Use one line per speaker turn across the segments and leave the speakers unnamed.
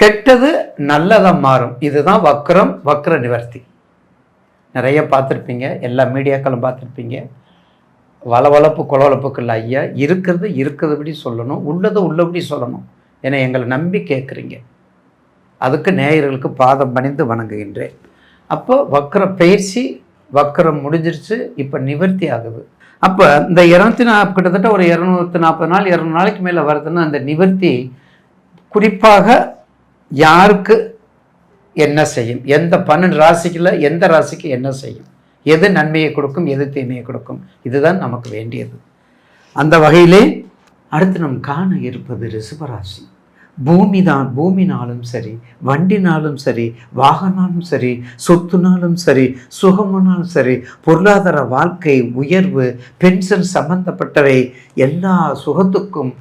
கெட்டது நல்லதாக மாறும். இதுதான் வக்ரம் வக்ர நிவர்த்தி. நிறைய பார்த்துருப்பீங்க. எல்லா மீடியாக்களும் பார்த்துருப்பீங்க. வளவளப்பு கொலவளப்புக்கள் ஐயா இருக்கிறது இருக்கிறதுபடி சொல்லணும். உள்ளதை உள்ளபடி சொல்லணும். ஏன்னா எங்களை நம்பி கேட்குறீங்க. அதுக்கு நேயர்களுக்கு பாதம் பணிந்து வணங்குகின்றேன். அப்போ வக்கர பயிற்சி வக்கரம் முடிஞ்சிருச்சு. இப்போ நிவர்த்தி ஆகுது. அப்போ இந்த இரநூத்தி நா கிட்டத்தட்ட ஒரு இரநூத்தி நாற்பது நாள் இரநூறு நாளைக்கு மேலே வருதுன்னா அந்த நிவர்த்தி குறிப்பாக யாருக்கு என்ன செய்யும்? எந்த பன்னெண்டு ராசிக்குள்ள எந்த ராசிக்கு என்ன செய்யும்? எது நன்மையை கொடுக்கும்? எது தீமையை கொடுக்கும்? இதுதான் நமக்கு வேண்டியது. அந்த வகையிலே அடுத்து நம் காண இருப்பது ரிஷபராசி. பூமி தான் பூமினாலும் சரி வண்டினாலும் சரி வாகனாலும் சரி சொத்துனாலும் சரி சுகமானாலும் சரி பொருளாதார வாழ்க்கை உயர்வு பென்ஷன் சம்பந்தப்பட்டவை எல்லா சுகத்துக்கும்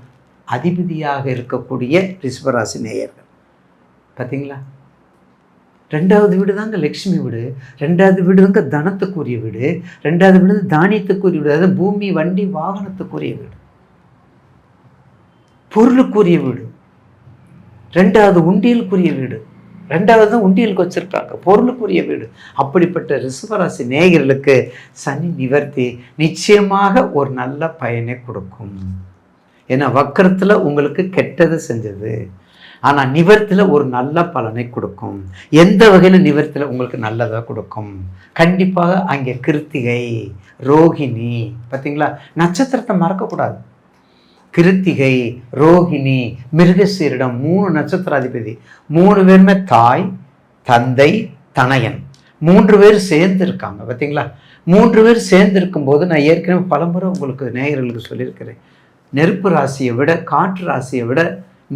அதிபதியாக இருக்கக்கூடிய ரிஷபராசி நேயர்கள். பார்த்தீங்களா ரெண்டாவது வீடு தாங்க லக்ஷ்மி வீடு. ரெண்டாவது வீடு தாங்க தனத்துக்குரிய வீடு. ரெண்டாவது வீடு தானியத்துக்குரிய வீடு. அதாவது பூமி வண்டி வாகனத்துக்குரிய வீடு. பொருளுக்குரிய வீடு. ரெண்டாவது உண்டியலுக்குரிய வீடு. ரெண்டாவது தான் உண்டியலுக்கு வச்சுருக்காங்க. பொருளுக்குரிய வீடு. அப்படிப்பட்ட ரிசுவராசி நேயர்களுக்கு சனி நிவர்த்தி நிச்சயமாக ஒரு நல்ல பயனை கொடுக்கும். ஏன்னா வக்கரத்தில் உங்களுக்கு கெட்டது செஞ்சது. ஆனால் நிவர்த்தியில் ஒரு நல்ல பலனை கொடுக்கும். எந்த வகையில் நிவர்த்தியில் உங்களுக்கு நல்லதாக கொடுக்கும்? கண்டிப்பாக அங்கே கிருத்திகை ரோகிணி பார்த்தீங்களா நட்சத்திரத்தை மறக்கக்கூடாது. கிருத்திகை ரோகிணி மிருகசீரிடம் மூணு நட்சத்திராதிபதி. மூணு பேருமே தாய் தந்தை தனையன். மூன்று பேர் சேர்ந்து இருக்காங்க பார்த்தீங்களா மூன்று பேர் சேர்ந்து இருக்கும்போது நான் ஏற்கனவே பலமுறை உங்களுக்கு நேயர்களுக்கு சொல்லியிருக்கிறேன். நெருப்பு ராசியை விட காற்று ராசியை விட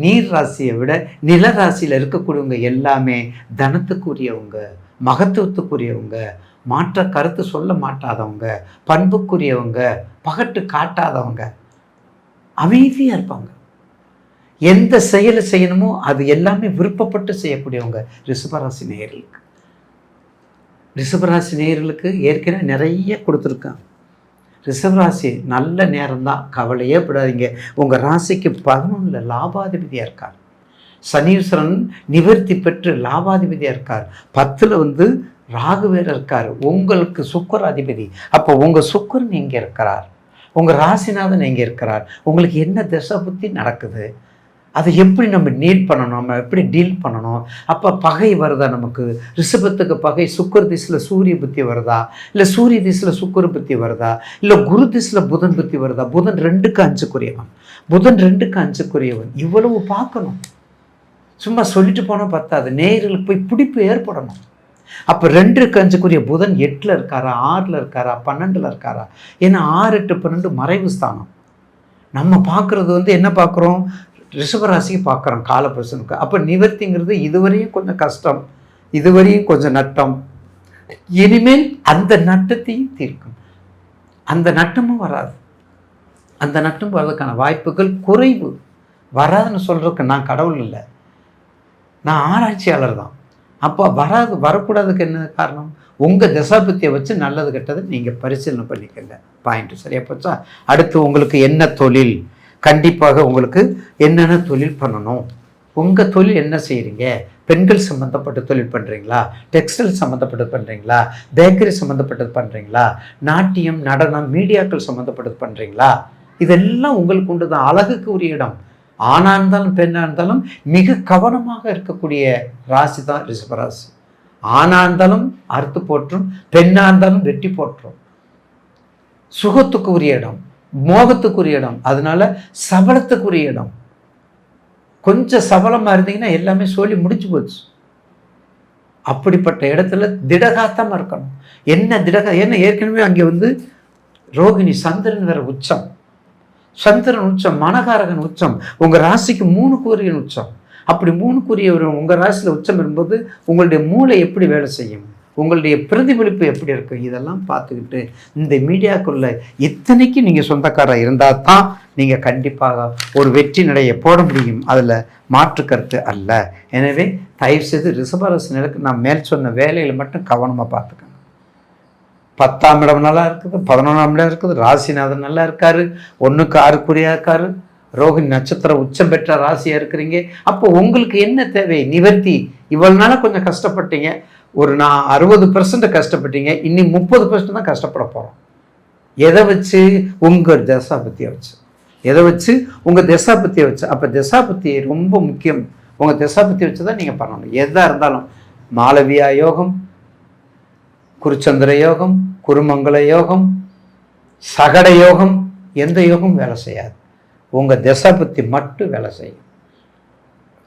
நீர் ராசியை விட நில ராசியில் இருக்கக்கூடியவங்க எல்லாமே தனத்துக்குரியவங்க மகத்துவத்துக்குரியவங்க மாற்ற கருத்து சொல்ல மாட்டாதவங்க பண்புக்குரியவங்க பகட்டு காட்டாதவங்க அமைதியாக இருப்பாங்க. எந்த செயலை செய்யணுமோ அது எல்லாமே விருப்பப்பட்டு செய்யக்கூடியவங்க ரிஷபராசி நேயர்களுக்கு. ரிஷபராசி நேயர்களுக்கு ஏற்கனவே நிறைய கொடுத்துருக்காங்க. ரிஷபராசி நல்ல நேரம்தான். கவலையே படாதீங்க. உங்கள் ராசிக்கு பதினொன்றில் லாபாதிபதியாக இருக்கார். சனீஸ்வரன் நிவர்த்தி பெற்று லாபாதிபதியாக இருக்கார். பத்தில் வந்து ராகு இருக்கார். உங்களுக்கு சுக்கர் அதிபதி அப்போ உங்கள் சுக்கரன் எங்கே இருக்கிறார்? உங்கள் ராசிநாதன் எங்கே இருக்கிறார்? உங்களுக்கு என்ன திசை புத்தி நடக்குது? அதை எப்படி நம்ம நீட் பண்ணணும்? நம்ம எப்படி டீல் பண்ணணும்? அப்போ பகை வருதா நமக்கு? ரிஷபத்துக்கு பகை சுக்கர திசையில் சூரிய புத்தி வருதா? இல்லை சூரிய திசையில் சுக்கர புத்தி வருதா? இல்லை குரு திசையில் புதன் புத்தி வருதா? புதன் ரெண்டுக்கு அஞ்சுக்குரியவன். புதன் ரெண்டுக்கு அஞ்சுக்குரியவன். இவ்வளவு பார்க்கணும். சும்மா சொல்லிட்டு போனால் பத்தாது. நேயர்களுக்கு போய் பிடிப்பு ஏற்படணும். அப்போ ரெண்டுக்கு அஞ்சுக்குரிய புதன் எட்டில் இருக்காரா? ஆறில் இருக்காரா? பன்னெண்டில் இருக்காரா? ஏன்னா ஆறு எட்டு பன்னெண்டு மறைவு ஸ்தானம். நம்ம பார்க்குறது வந்து என்ன பார்க்குறோம்? ரிஷபராசிக்கு பார்க்குறோம் காலபுருஷனுக்கு அப்போ நிவர்த்திங்கிறது இதுவரையும் கொஞ்சம் கஷ்டம் இதுவரையும் கொஞ்சம் நட்டம். இனிமேல் அந்த நட்டத்தையும் தீர்க்கும். அந்த நட்டமும் வராது. அந்த நட்டம் வர்றதுக்கான வாய்ப்புகள் குறைவு. வராதுன்னு சொல்கிறதுக்கு நான் கடவுள் இல்லை. நான் ஆராய்ச்சியாளர் தான். அப்போ வராது வரக்கூடாதுக்கு என்ன காரணம்? உங்கள் தசாபத்தியை வச்சு நல்லது கெட்டது நீங்கள் பரிசீலனை பண்ணிக்கங்க. பாயிண்ட்டு சரியா போச்சா? அடுத்து உங்களுக்கு என்ன தொழில்? கண்டிப்பாக உங்களுக்கு என்னென்ன தொழில் பண்ணணும்? உங்கள் தொழில் என்ன செய்கிறீங்க பெண்கள் சம்மந்தப்பட்ட தொழில் பண்ணுறீங்களா டெக்ஸ்டைல் சம்மந்தப்பட்டது பண்ணுறீங்களா பேக்கரி சம்மந்தப்பட்டது பண்ணுறீங்களா நாட்டியம் நடனம் மீடியாக்கள் சம்மந்தப்பட்டது பண்ணுறீங்களா இதெல்லாம் உங்களுக்கு உண்டு தான் அழகுக்கு உரிய இடம். ஆணாக இருந்தாலும் பெண்ணாக இருந்தாலும் மிக கவனமாக இருக்கக்கூடிய ராசி தான் ரிஷபராசி. ஆணாக இருந்தாலும் அறுத்து போற்றும் பெண்ணாக இருந்தாலும் வெட்டி போற்றும். சுகத்துக்கு உரிய இடம். மோகத்துக்குரிய இடம். அதனால சபலத்துக்குரிய இடம். கொஞ்சம் சபலமாக இருந்தீங்கன்னா எல்லாமே சொல்லி முடிச்சு போச்சு. அப்படிப்பட்ட இடத்துல திடகாத்தமாக இருக்கணும். என்ன திடகா என்ன ஏற்கனவே அங்கே வந்து ரோகிணி சந்திரன் வேற உச்சம். சந்திரன் உச்சம் மனகாரகன் உச்சம் உங்கள் ராசிக்கு மூணு கூறியன் உச்சம். அப்படி மூணு கூறியவர் உங்கள் ராசியில் உச்சம் இருக்கும்போது உங்களுடைய மூளை எப்படி வேலை செய்யும்? உங்களுடைய பிரதிபலிப்பு எப்படி இருக்கும் இதெல்லாம் பார்த்துக்கிட்டு இந்த மீடியாக்குள்ள இத்தனைக்கு நீங்கள் சொந்தக்காரர் இருந்தால் தான் நீங்கள் கண்டிப்பாக ஒரு வெற்றி நடையை போட முடியும். அதில் மாற்று கருத்து அல்ல. எனவே தயவுசெய்து ரிசபரசனுக்கு நான் மேல் சொன்ன வேலையில் மட்டும் கவனமாக பார்த்துக்கணும் பத்தாம் இடம் நல்லா இருக்குது பதினொன்றாம் இடம் இருக்குது ராசிநாதன் நல்லா இருக்காரு ஒன்றுக்கு ஆறுக்குறியாக இருக்காரு ரோஹிணி நட்சத்திரம் உச்சம் பெற்ற ராசியாக இருக்கிறீங்க. அப்போ உங்களுக்கு என்ன தேவை? நிவர்த்தி இவ்வளவு நாளாக கொஞ்சம் கஷ்டப்பட்டீங்க. ஒரு நான் அறுபது பர்சன்ட் கஷ்டப்பட்டீங்க. இன்னி முப்பது பர்சன்ட் தான் கஷ்டப்பட போகிறோம் எதை வச்சு? உங்கள் தசாபத்தியை வச்சு. எதை வச்சு? உங்கள் தசாபத்தியை வச்சு. அப்போ தசாபத்தி ரொம்ப முக்கியம். உங்கள் தசாபத்தியை வச்சு தான் நீங்கள் பண்ணணும். எதாக இருந்தாலும். மாளவியா யோகம் குருச்சந்திர யோகம் குருமங்கல யோகம் சகட யோகம் எந்த யோகம் வேலை செய்யாது. உங்கள் தசாபத்தி மட்டும் வேலை செய்யும்.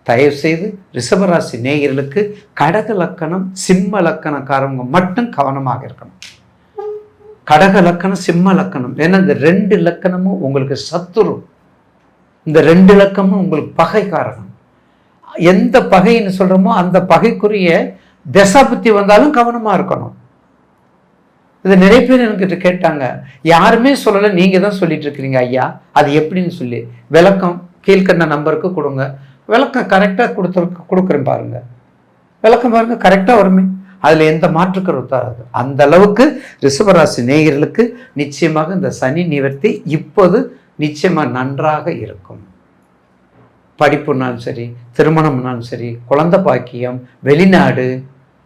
தயவுசெய்து ரிஷபராசி நேயர்களுக்கு கடக லக்கணம் சிம்ம லக்கணக்காரவங்க மட்டும் கவனமாக இருக்கணும். கடக லக்கணம் சிம்ம லக்கணம். ஏன்னா இந்த ரெண்டு லக்கணமும் உங்களுக்கு சத்துரு. இந்த ரெண்டு லக்கமும் உங்களுக்கு பகை காரணம். எந்த பகைன்னு சொல்கிறோமோ அந்த பகைக்குரிய தசாபுத்தி வந்தாலும் கவனமாக இருக்கணும். இது நிறைய பேர் என்கிட்ட கேட்டாங்க. யாருமே சொல்லலை நீங்கள் தான் சொல்லிட்டு இருக்கிறீங்க ஐயா. அது எப்படின்னு சொல்லி. விளக்கம் கீழ்கண்ட நம்பருக்கு கொடுங்க. விளக்கம் கரெக்டாக கொடுத்துரு கொடுக்குறேன் பாருங்கள் விளக்கம் பாருங்கள் கரெக்டாக வருமே. அதில் எந்த மாற்று கருத்தாது அந்த அளவுக்கு ரிஷபராசி நேயர்களுக்கு நிச்சயமாக இந்த சனி நிவர்த்தி இப்போது நிச்சயமாக நன்றாக இருக்கும். படிப்புனாலும் சரி திருமணம்னாலும் சரி குழந்த பாக்கியம் வெளிநாடு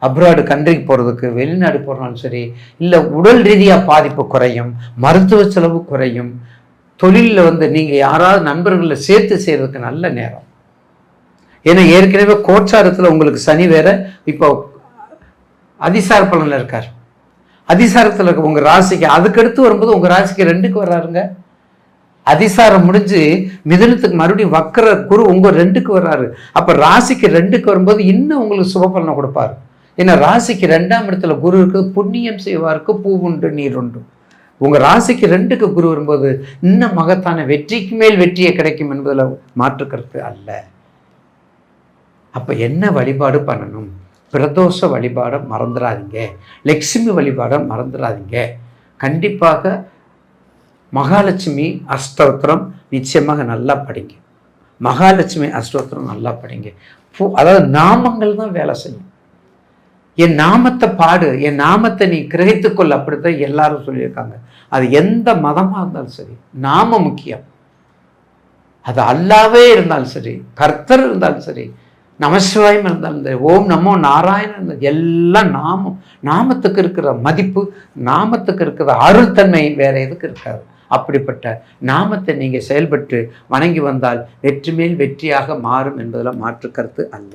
அப்ராடு கண்ட்ரிக்கு போகிறதுக்கு வெளிநாடு போகிறனாலும் சரி இல்லை உடல் ரீதியாக பாதிப்பு குறையும் மருத்துவ செலவு குறையும் தொழிலில் வந்து நீங்கள் யாராவது நண்பர்களில் சேர்த்து செய்கிறதுக்கு நல்ல நேரம். ஏன்னா ஏற்கனவே கோச்சாரத்தில் உங்களுக்கு சனி வேற இப்போ அதிசார பலனில் இருக்கார். அதிசாரத்தில் இருக்க உங்கள் ராசிக்கு அதுக்கடுத்து வரும்போது உங்கள் ராசிக்கு ரெண்டுக்கு வர்றாருங்க. அதிசாரம் முடிஞ்சு மிதனத்துக்கு மறுபடியும் வக்கர குரு உங்கள் ரெண்டுக்கு வர்றாரு. அப்போ ராசிக்கு ரெண்டுக்கு வரும்போது இன்னும் உங்களுக்கு சுபபலனை கொடுப்பாரு. ஏன்னா ராசிக்கு ரெண்டாம் இடத்துல குரு இருக்குது புண்ணியம் செய்வாருக்கு பூ உண்டு நீர் உண்டு. உங்கள் ராசிக்கு ரெண்டுக்கு குரு வரும்போது இன்னும் மகத்தான வெற்றிக்கு மேல் வெற்றியை கிடைக்கும் என்பதில் மாற்றுக்கிறது அல்ல. அப்போ என்ன வழிபாடு பண்ணணும்? பிரதோஷ வழிபாடை மறந்துடாதீங்க லக்ஷ்மி வழிபாடை மறந்துடாதீங்க கண்டிப்பாக மகாலட்சுமி அஷ்டோத்திரம் நிச்சயமாக நல்லா படிங்க. மகாலட்சுமி அஷ்டோத்திரம் நல்லா படிங்க. அதாவது நாமங்கள் தான் வேலை செய்யும். என் நாமத்தை பாடு என் நாமத்தை நீ கிரகித்துக்கொள் அப்படித்தான் எல்லாரும் சொல்லியிருக்காங்க. அது எந்த மதமாக இருந்தாலும் சரி நாம முக்கியம். அது அல்லாவே இருந்தாலும் சரி கர்த்தர் இருந்தாலும் சரி நமசிவாயம் இருந்தால் இந்த ஓம் நமோ நாராயணன். இருந்தது எல்லாம் நாமம். நாமத்துக்கு இருக்கிற மதிப்பு நாமத்துக்கு இருக்கிற அருள்தன்மை வேற எதுக்கு இருக்காது. அப்படிப்பட்ட நாமத்தை நீங்கள் செயல்பட்டு வணங்கி வந்தால் வெற்றி மேல் வெற்றியாக மாறும் என்பதில் மாற்று கருத்து அல்ல.